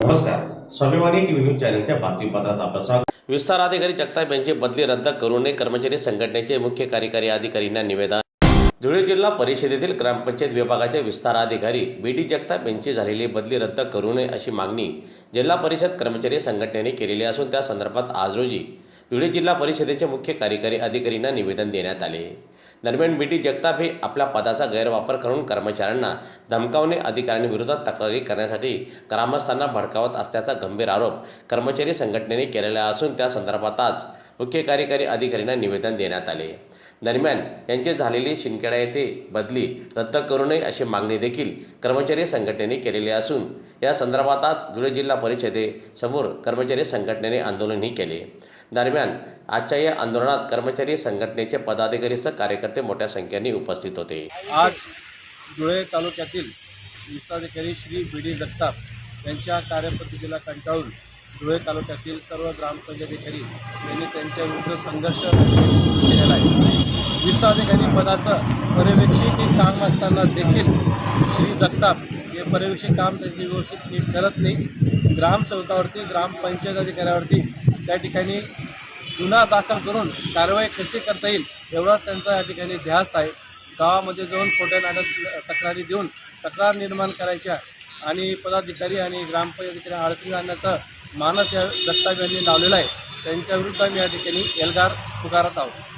नमस्कार स्वाभिमानी TV news चॅनलच्या बातमीपत्रात आपलं स्वागत. विस्तार अधिकारी जगताप यांची बदली रद्द करू नये कर्मचारी संघटनेचे मुख्य कार्यकारी अधिकारींना निवेदन. धुळे जिल्हा परिषदेतील ग्रामपंचायत विभागाचे विस्तार अधिकारी बी डी जगताप यांची झालेली बदली रद्द करू नये अशी मागणी जिल्हा परिषद कर्मचारी संघटनेने केलेली असून त्या संदर्भात आज रोजी धुळे जिल्हा परिषदेचे मुख्य कार्यकारी अधिकारींना निवेदन देण्यात आले. दरम्यान बी टी जगताप हे आपल्या पदाचा गैरवापर करून कर्मचाऱ्यांना धमकावणे अधिकाऱ्यांविरोधात तक्रारी करण्यासाठी ग्रामस्थांना भडकावत असल्याचा गंभीर आरोप कर्मचारी संघटनेने केलेला असून त्या संदर्भात आज मुख्य कार्यकारी अधिकाऱ्यांना निवेदन देण्यात आले. दरम्यान यांची झालेली शिंदखेडा येथे बदली रद्द करू नये अशी मागणी देखील कर्मचारी संघटनेने केलेली असून या संदर्भात धुळे जिल्हा परिषदेसमोर कर्मचारी संघटनेने आंदोलनही केले. दरम्यान आजच्या या आंदोलनात कर्मचारी संघटनेचे पदाधिकारीसह कार्यकर्ते मोठ्या संख्येने उपस्थित होते. आज धुळे तालुक्यातील विस्ताधिकारी श्री बी डी जगताप यांच्या कार्यपद्धतीला कंटाळून धुळे तालुक्यातील सर्व ग्रामपंचायतीकारी यांनी त्यांच्या विरुद्ध संघर्ष सुरू केलेला आहे. विस्ताधिकारी पदाचं पर्यवेक्षक हे काम असताना देखील श्री जगताप हे पर्यवेक्षक काम त्यांचे व्यवस्थित नीट करत नाही. ग्रामसेवकावरती ग्रामपंचायत अधिकाऱ्यावरती त्या ठिकाणी गुन्हा दाखल करून कारवाई कशी करता येईल एवढा त्यांचा या ठिकाणी ध्यास आहे. गावामध्ये जाऊन खोट्या नाटक तक्रारी देऊन तक्रार निर्माण करायच्या आणि पदाधिकारी आणि ग्रामपंचायत अडचणी आणण्याचा मानस या जगताप यांनी लावलेला आहे. त्यांच्या विरुद्ध आम्ही या ठिकाणी एल्गार पुकारत आहोत.